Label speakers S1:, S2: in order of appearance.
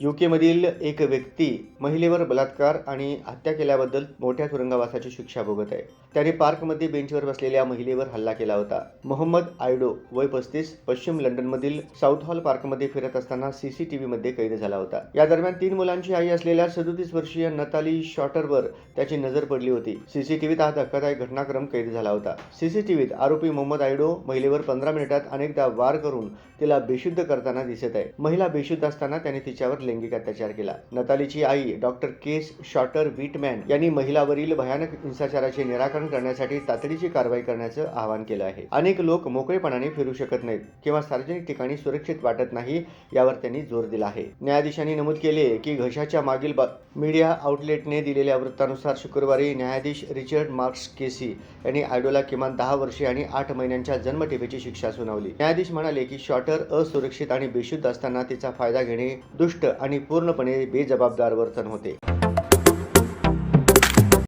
S1: युकेमधील एक व्यक्ती महिलेवर बलात्कार आणि हत्या केल्याबद्दल मोठ्या तुरुंगवासाची शिक्षा भोगत आहे. त्याने पार्कमध्ये बेंचवर बसलेल्या महिलेवर हल्ला केला होता. मोहम्मद आयडो वय पस्तीस पश्चिम लंडनमधील साऊथ हॉल पार्कमध्ये फिरत असताना सीसीटीव्हीमध्ये कैद झाला होता. या दरम्यान तीन मुलांची आई असलेल्या सदोतीस वर्षीय नताली शॉटरवर त्याची नजर पडली होती. सीसीटीव्हीत हा धक्कादायक घटनाक्रम कैद झाला होता. सीसीटीव्हीत आरोपी मोहम्मद आयडो महिलेवर पंधरा मिनिटात अनेकदा वार करून तिला बेशुद्ध करताना दिसत आहे. महिला बेशुद्ध असताना त्याने तिच्यावर लैंगिक अत्याचार केला. नतालीची आई डॉक्टर केस शॉटर विटमॅन यांनी महिलावरील भयानक हिंसाचाराचे निराकरण करण्यासाठी तातडीची कारवाई करण्याचं आवाहन केलं आहे. अनेक लोक मोकळेपणाने फिरू शकत नाहीत किंवा सार्वजनिक ठिकाणी सुरक्षित वाटत नाही यावर त्यांनी जोर दिला आहे. न्यायाधीशांनी नमूद केले की घशाच्या मागील बा- मीडिया आउटलेटने दिलेल्या वृत्तानुसार शुक्रवारी न्यायाधीश रिचर्ड मार्क्स केसी यांनी आयडोला किमान दहा वर्षे आणि आठ महिन्यांच्या जन्मठेपेची शिक्षा सुनावली. न्यायाधीश म्हणाले की शॉटर असुरक्षित आणि बेशुद्ध असताना तिचा फायदा घेणे दुष्ट आणि पूर्णपणे बेजबाबदार वर्तन होते.